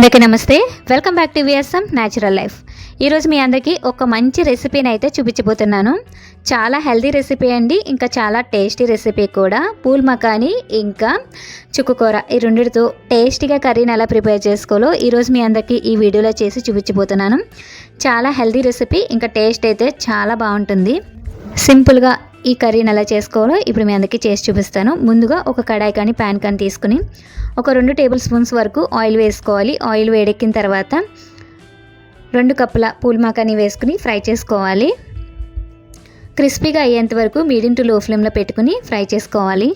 అందరికీ నమస్తే. Welcome back to VSM natural life ఈరోజు మీ అందరికీ ఒక మంచి రెసిపీని అయితే చూపించబోతున్నాను. చాలా హెల్దీ రెసిపీ అండి ఇంకా చాలా టేస్టీ రెసిపీ కూడా. పూల్ మకాని ఇంకా చుక్కుకూర ఈ రెండిటితో టేస్టీగా కర్రీని ఎలా ప్రిపేర్ చేసుకోవాలో ఈరోజు మీ అందరికీ ఈ వీడియోలో చేసి చూపించబోతున్నాను. చాలా హెల్దీ రెసిపీ ఇంకా టేస్ట్ అయితే చాలా బాగుంటుంది. సింపుల్గా ఈ కర్రీని ఎలా చేసుకోవాలో ఇప్పుడు మీ అందరికీ చేసి చూపిస్తాను. ముందుగా ఒక కడాయి కానీ ప్యాన్ కానీ తీసుకుని ఒక రెండు టేబుల్ స్పూన్స్ వరకు ఆయిల్ వేసుకోవాలి. ఆయిల్ వేడెక్కిన తర్వాత రెండు కప్పుల పూల్మాకాని వేసుకుని ఫ్రై చేసుకోవాలి. క్రిస్పీగా అయ్యేంత వరకు మీడియం టు లో ఫ్లేమ్లో పెట్టుకుని ఫ్రై చేసుకోవాలి.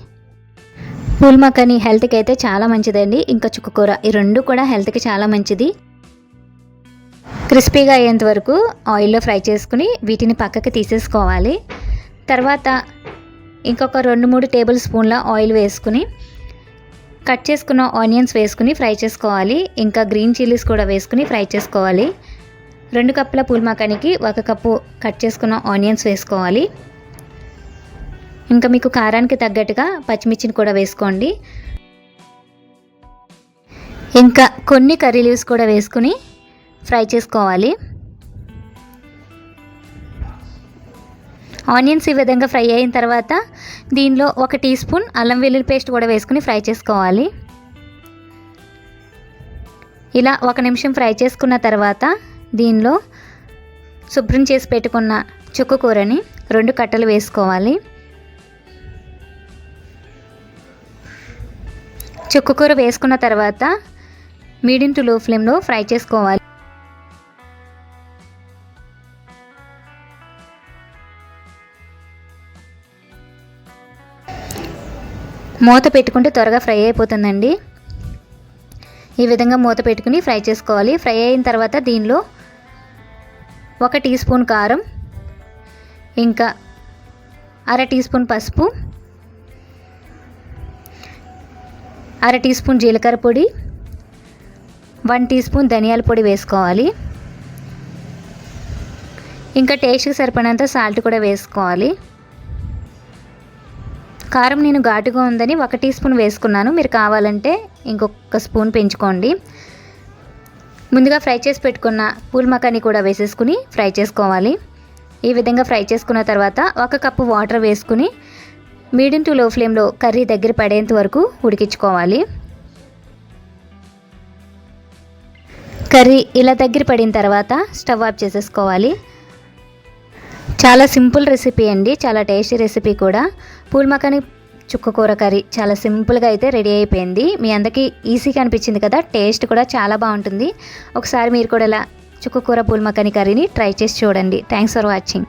పూల్మాకాని హెల్త్కి అయితే చాలా మంచిదండి. ఇంకా చుక్కకూర ఈ రెండు కూడా హెల్త్కి చాలా మంచిది. క్రిస్పీగా అయ్యేంత వరకు ఆయిల్లో ఫ్రై చేసుకుని వీటిని పక్కకి తీసేసుకోవాలి. తర్వాత ఇంకొక రెండు మూడు టేబుల్ స్పూన్ల ఆయిల్ వేసుకుని కట్ చేసుకున్న ఆనియన్స్ వేసుకుని ఫ్రై చేసుకోవాలి. ఇంకా గ్రీన్ చిల్లీస్ కూడా వేసుకుని ఫ్రై చేసుకోవాలి. రెండు కప్పుల పూల్మాకానికి ఒక కప్పు కట్ చేసుకున్న ఆనియన్స్ వేసుకోవాలి. ఇంకా మీకు కారానికి తగ్గట్టుగా పచ్చిమిర్చిని కూడా వేసుకోండి. ఇంకా కొన్ని కర్రీ లీవ్స్ కూడా వేసుకుని ఫ్రై చేసుకోవాలి. ఆనియన్స్ ఈ విధంగా ఫ్రై అయిన తర్వాత దీనిలో ఒక టీ స్పూన్ అల్లం వెల్లుల్లి పేస్ట్ కూడా వేసుకుని ఫ్రై చేసుకోవాలి. ఇలా ఒక నిమిషం ఫ్రై చేసుకున్న తర్వాత దీనిలో శుభ్రం చేసి పెట్టుకున్న చుక్క కూరని రెండు కట్టలు వేసుకోవాలి. చుక్కకూర వేసుకున్న తర్వాత మీడియం టు లో ఫ్లేమ్లో ఫ్రై చేసుకోవాలి. మూత పెట్టుకుంటే త్వరగా ఫ్రై అయిపోతుందండి. ఈ విధంగా మూత పెట్టుకుని ఫ్రై చేసుకోవాలి. ఫ్రై అయిన తర్వాత దీనిలో ఒక టీ స్పూన్ కారం ఇంకా అర టీ స్పూన్ పసుపు అర టీ స్పూన్ జీలకర్ర పొడి వన్ టీ స్పూన్ ధనియాల పొడి వేసుకోవాలి. ఇంకా టేస్ట్కి సరిపడినంత సాల్ట్ కూడా వేసుకోవాలి. కారం నేను ఘాటుగా ఉందని ఒక టీ స్పూన్ వేసుకున్నాను. మీరు కావాలంటే ఇంకొక స్పూన్ పెంచుకోండి. ముందుగా ఫ్రై చేసి పెట్టుకున్న పూల్ మకాని కూడా వేసేసుకుని ఫ్రై చేసుకోవాలి. ఈ విధంగా ఫ్రై చేసుకున్న తర్వాత ఒక కప్పు వాటర్ వేసుకుని మీడియం టు లో ఫ్లేమ్లో కర్రీ దగ్గర పడేంత వరకు ఉడికించుకోవాలి. కర్రీ ఇలా దగ్గర పడిన తర్వాత స్టవ్ ఆఫ్ చేసేసుకోవాలి. చాలా సింపుల్ రెసిపీ అండి చాలా టేస్టీ రెసిపీ కూడా. పూల్ మకాని చుక్క కూర కర్రీ చాలా సింపుల్గా అయితే రెడీ అయిపోయింది. మీ అందరికీ ఈజీగా అనిపించింది కదా టేస్ట్ కూడా చాలా బాగుంటుంది. ఒకసారి మీరు కూడా ఇలా చుక్క కూర పూల్ మకాని కర్రీని ట్రై చేసి చూడండి. Thanks for watching.